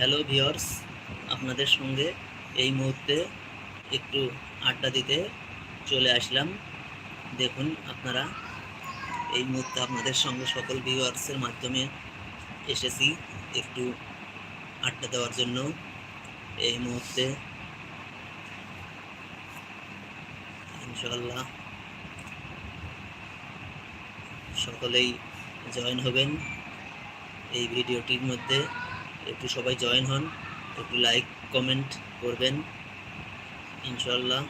Hello viewers আপনাদের সঙ্গে এই মুহূর্তে একটু আড্ডা দিতে চলে আসলাম। দেখুন আপনারা, এই মুহূর্তে আপনাদের সঙ্গে সকল ভিউয়ার্সের মাধ্যমে এসেছি একটু আড্ডা দেওয়ার জন্য। এই মুহূর্তে ইনশাল্লাহ সকলেই জয়েন হবেন এই ভিডিওটির মধ্যে। একটু সবাই জয়েন হন একটু লাইক কমেন্ট করবেন ইনশাল্লাহ।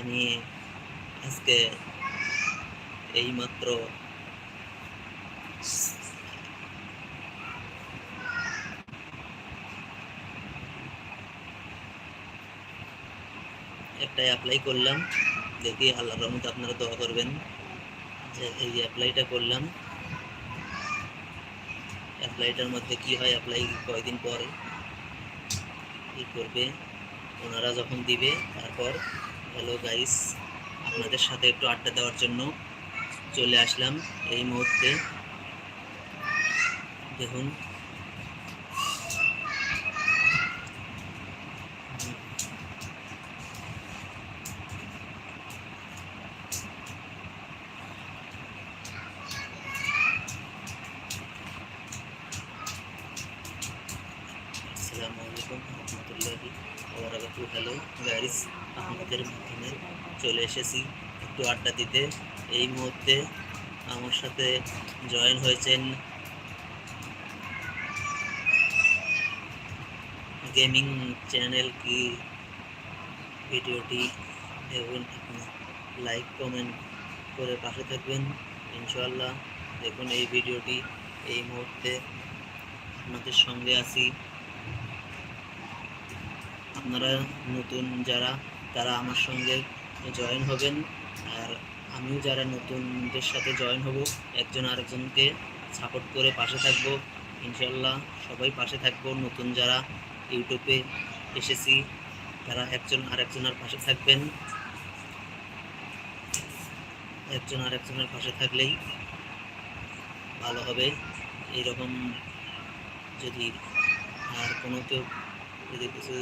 আমি আজকে এইমাত্র একটা অ্যাপ্লাই করলাম। দেখি আল্লাহর রহমতে আপনারা দোয়া করবেন যে এই অ্যাপ্লাইটা করলাম। অ্যাপ্লাইটার মধ্যে কি হয় অ্যাপ্লাই কয়দিন পরে? কি করবে? ওনারা যখন দিবে, তারপর হ্যালো গাইস আপনাদের সাথে একটু আড্ডা দেওয়ার জন্য চলে আসলাম এই মুহূর্তে। দেখুন। আসসালামু আলাইকুম রহমতুল্লাহি ওবরাকাতু হ্যালো গাইস মাধ্যমে চলে এসেছি একটু আড্ডা দিতে। এই মুহূর্তে আমার সাথে জয়েন হয়েছেন গেমিং চ্যানেল কি ভিডিওটি দেখুন লাইক কমেন্ট করে পাশে থাকবেন। ইনশাল্লাহ দেখুন এই ভিডিওটি। এই মুহূর্তে আপনাদের সঙ্গে আছি। আপনারা নতুন যারা, তারা আমার সঙ্গে জয়েন হবেন। আর আমিও যারা নতুনদের সাথে জয়েন হব, একজন আরেকজনকে সাপোর্ট করে পাশে থাকব। ইনশাল্লাহ সবাই পাশে থাকব। নতুন যারা ইউটিউবে এসেছি, তারা একজন আরেকজনের পাশে থাকবেন। একজন আরেকজনের পাশে থাকলেই ভালো হবে। এইরকম যদি আর কোনো কেউ যদি কিছু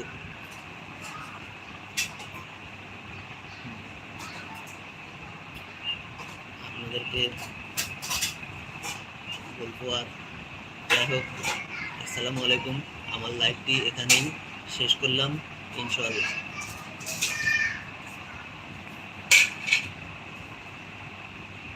আপনাদেরকে বলব আর যাই হোক আসসালামু আলাইকুম। আমার লাইফটি এখানেই শেষ করলাম ইনশাআল্লাহ।